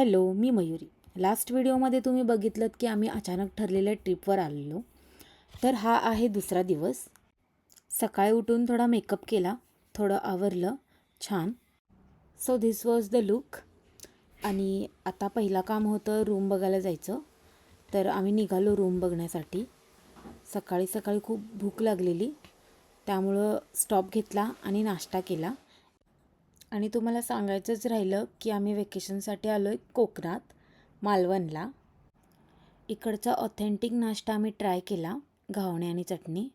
Hello मी Mayuri. Last व्हिडिओमध्ये तुम्ही बघितलं की आम्ही अचानक ठरलेल्या ट्रिपवर आलेलो. तर हा आहे दुसरा दिवस. सकाळी उठून थोडा मेकअप केला थोडं आवरलं छान. So this was the look आणि आता पहिला काम होतं रूम बघायला जायचं. तर आम्ही निघालो रूम बघण्यासाठी. सकाळी सकाळी खूप भूक लागलेली. त्यामुळं स्टॉप घेतला आणि नाश्ता केला. आणि तुम्हाला सांगायचंच राहिलं की आम्ही वेकेशनसाठी आलो आहे कोकणात मालवणला. इकडचा ऑथेंटिक नाश्ता आम्ही ट्राय केला घावणे आणि चटणी.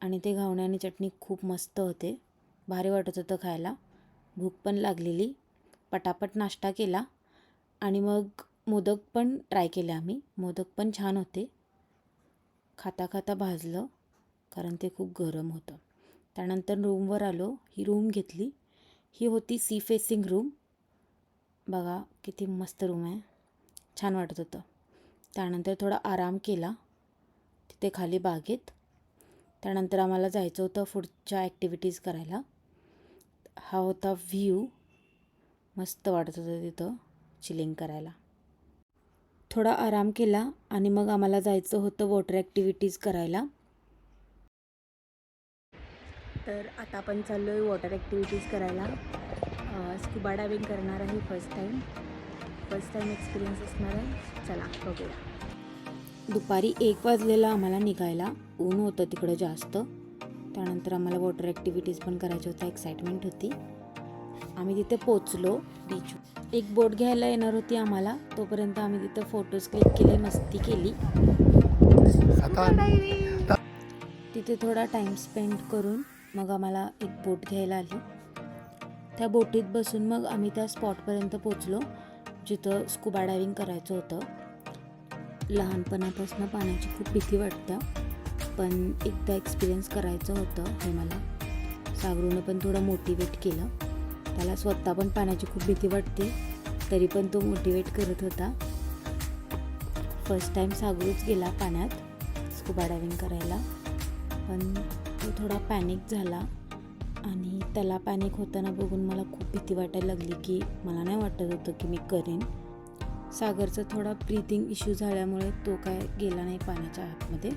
आणि ते घावणे आणि चटणी खूप मस्त होते. भारी वाटत होतं खायला. भूक पण लागलेली. पटापट नाश्ता केला. आणि मग मोदक पण ट्राय केले आम्ही. मोदक पण छान होते. खाता खाता भाजलं कारण ते खूप गरम होतं. त्यानंतर रूमवर आलो. ही रूम घेतली. ही होती सी फेसिंग रूम. बघा किती मस्त रूम आहे. छान वाटत होतं. त्यानंतर थोडा आराम केला. तिथे खाली बागेत. त्यानंतर आम्हाला जायचं होतं पुढच्या ॲक्टिव्हिटीज करायला. हा होता व्ह्यू मस्त वाटत होतं तिथं चिलिंग करायला. थोडा आराम केला आणि मग आम्हाला जायचं होतं वॉटर ॲक्टिव्हिटीज करायला. तर आता आपण चाललो आहे वॉटर ॲक्टिव्हिटीज करायला स्कुबा डायविंग करणार आहे first time first time experience असणार आहे. चला बघूया. दुपारी एक वाजलेला आम्हाला निघायला. ऊन होतं तिकडं जास्त. त्यानंतर आम्हाला वॉटर ॲक्टिव्हिटीज पण करायच्या होत्या एक्साइटमेंट होती. आम्ही तिथे पोचलो बीच एक बोट घ्यायला येणार होती आम्हाला. तोपर्यंत आम्ही तिथं फोटोज क्लिक केले मस्ती केली. तिथे थोडा टाईम स्पेंड करून मग आम्हाला एक बोट घ्यायला आली. त्या बोटीत बसून मग आम्ही त्या स्पॉटपर्यंत पोचलो जिथं स्कुबा डायविंग करायचं होतं. लहानपणापासून पाण्याची खूप भीती वाटतं पण एकदा एक्सपिरियन्स करायचं होतं हे मला सागरूनं पण थोडं मोटिवेट केलं. त्याला स्वतः पण पाण्याची खूप भीती वाटते तरी पण तो मोटिवेट करत होता. फर्स्ट टाईम सागरूच गेला पाण्यात स्कुबा डायविंग करायला. पण थोडा पॅनिक झाला आणि त्याला पॅनिक होताना बघून मला खूप भीती वाटायला लागली की मला नाही वाटत होतं की मी करेन. सागरचा थोडा ब्रिथिंग इश्यू झाल्यामुळे तो काय गेला नाही पाण्याच्या आतमध्ये.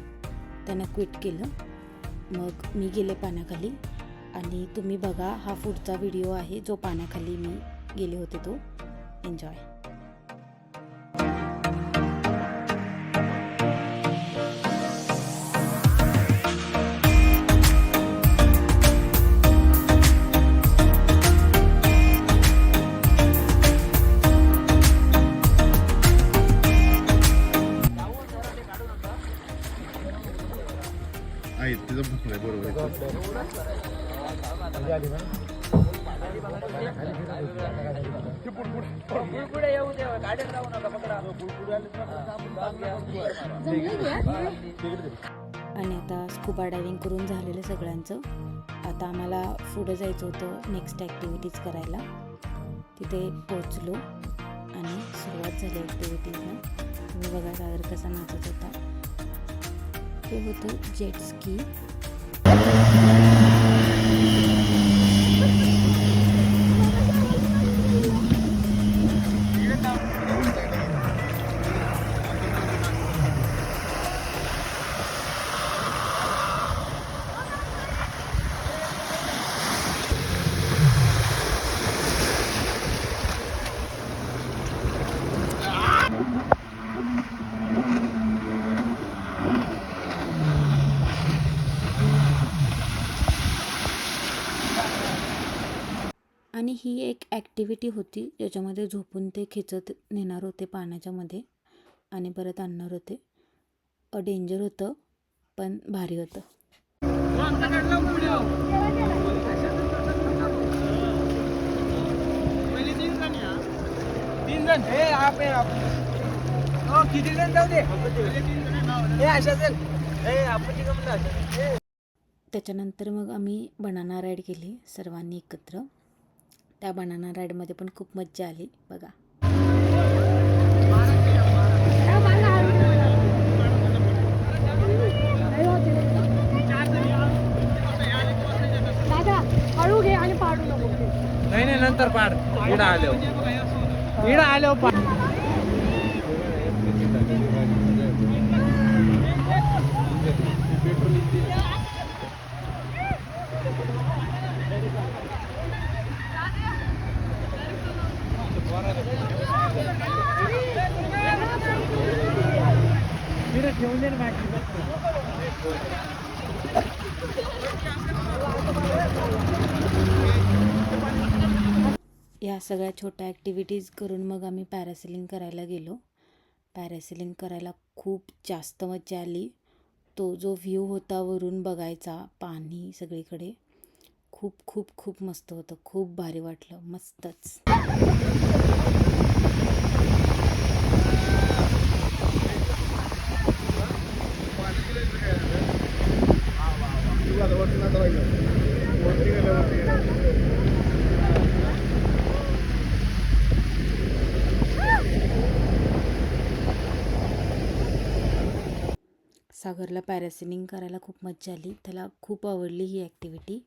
त्यानं क्विट केलं. मग मी गेले पाण्याखाली आणि तुम्ही बघा हा पुढचा व्हिडिओ आहे जो पाण्याखाली मी गेले होते तो. एन्जॉय तिचं भूक नाही बरोबर आणि आता स्कुबा डायविंग करून झालेलं सगळ्यांचं. आता आम्हाला पुढं जायचं होतं नेक्स्ट ॲक्टिव्हिटीज करायला. तिथे पोचलो आणि सुरुवात झाली ॲक्टिव्हिटीजला तुम्ही बघा सागर कसा नाचत होता. ते होतं जेट स्की आणि ही एक ॲक्टिव्हिटी होती ज्याच्यामध्ये झोपून ते खेचत नेणार होते पाण्याच्यामध्ये आणि परत आणणार होते. डेंजर होतं पण भारी होतं. किती जण जाऊ दे त्याच्यानंतर मग आम्ही बनाना राईड केली सर्वांनी एकत्र. त्या बनाना राईडमध्ये पण खूप मज्जा आली बघा. दादा हळू घे आणि पाडू नको नाही नाही नंतर पाड. पुढे आलो इकडं आलो पा इकडं ठेवून दे ना या सगळ्या छोट्या ॲक्टिव्हिटीज करून मग आम्ही पॅरासिलिंग करायला गेलो. पॅरासिलिंग करायला खूप जास्त मजा आली. तो जो व्ह्यू होता वरून बघायचा पाणी सगळीकडे खूप खूप खूप मस्त होतं. खूप भारी वाटलं. मस्तच. सागरला पॅरासिनिंग करायला खूप मज्जा आली. त्याला खूप आवडली ही ॲक्टिव्हिटी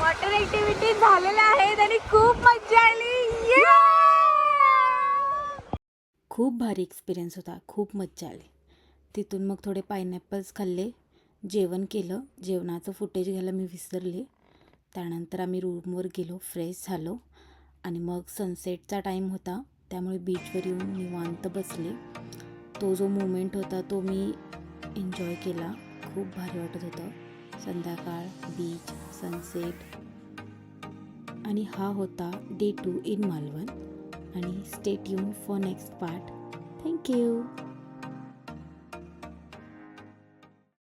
वॉटर ॲक्टिव्हिटी झालेल्या आहेत आणि खूप मज्जा आली. खूप भारी एक्सपिरियन्स होता. खूप मज्जा आली. तिथून मग थोडे पायनॅपल्स खाल्ले. जेवण केलं. जेवणाचं फुटेज घ्यायला मी विसरले. त्यानंतर आम्ही रूमवर गेलो. फ्रेश झालो. आणि मग सनसेटचा टाईम होता. त्यामुळे बीचवर येऊन निवांत बसले. तो जो मोमेंट होता तो मी एन्जॉय केला. खूप भारी वाटत होतं. संध्याकाळ बीच सनसेट आणि हा होता डे टू इन मालवण आणि स्टेट यून फॉर नेक्स्ट पार्ट थँक्यू